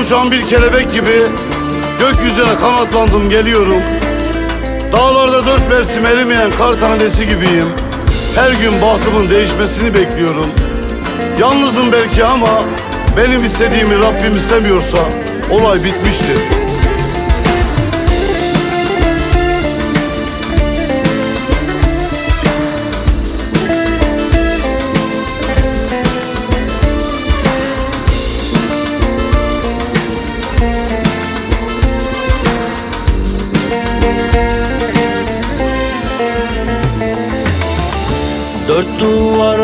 uçan bir kelebek gibi gökyüzüne kanatlandım geliyorum. Dağlarda dört mevsim erimeyen kar tanesi gibiyim. Her gün bahtımın değişmesini bekliyorum. Yalnızım belki ama benim istediğimi Rabbim istemiyorsa olay bitmiştir. Dört duvar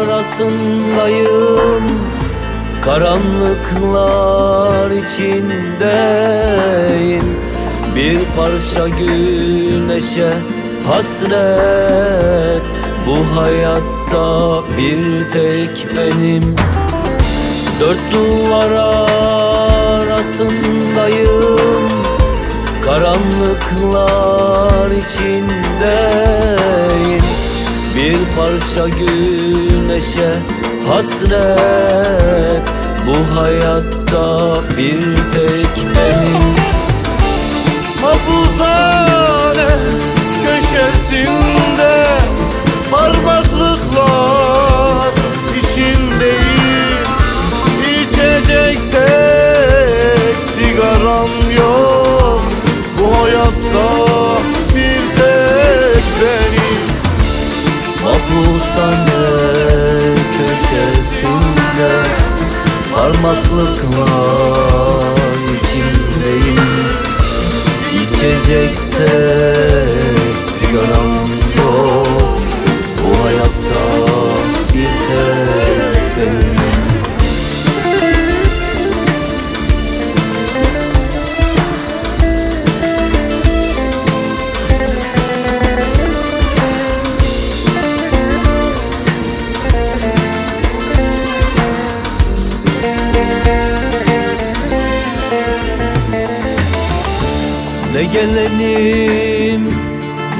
arasındayım. Karanlıklar içindeyim. Bir parça güneşe hasret. Bu hayatta bir tek benim. Dört duvar arasındayım. Karanlıklar içindeyim parça güneşe hasret. Bu hayatta bir tek benim. Mahpushane köşesinde Parmaklıklar içindeyim. İçecek Mahpushane köşesinde Parmaklıklar içindeyim. İçecek tek sigaram yok Ne gelenim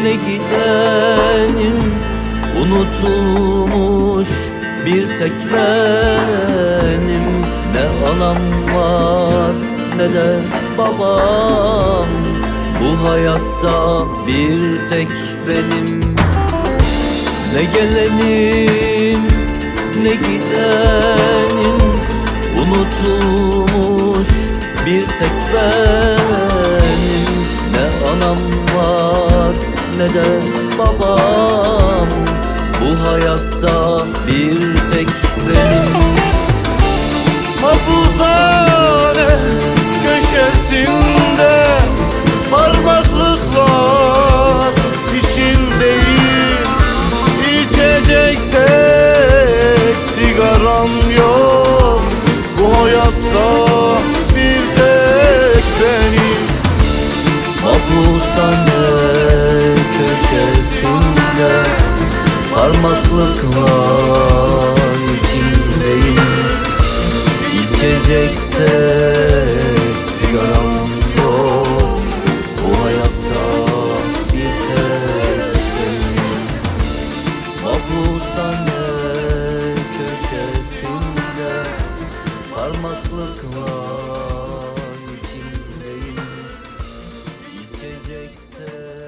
ne gidenim Unutulmuş bir tek benim. Ne anam var ne de babam. Bu hayatta bir tek benim. Ne gelenim ne gidenim Unutulmuş bir tek benim anam var ne de babam. Bu hayatta bir tek benim. Mahpushane köşesinde Parmaklıklar içindeyim. İçecek tek sigaram yok. Bu hayatta Parmaklıklar içindeyim. İçecekte sigaram yok. Bu hayatta bir tek benim. Mahpushane köşesinde Parmaklıklar içindeyim. İçecekte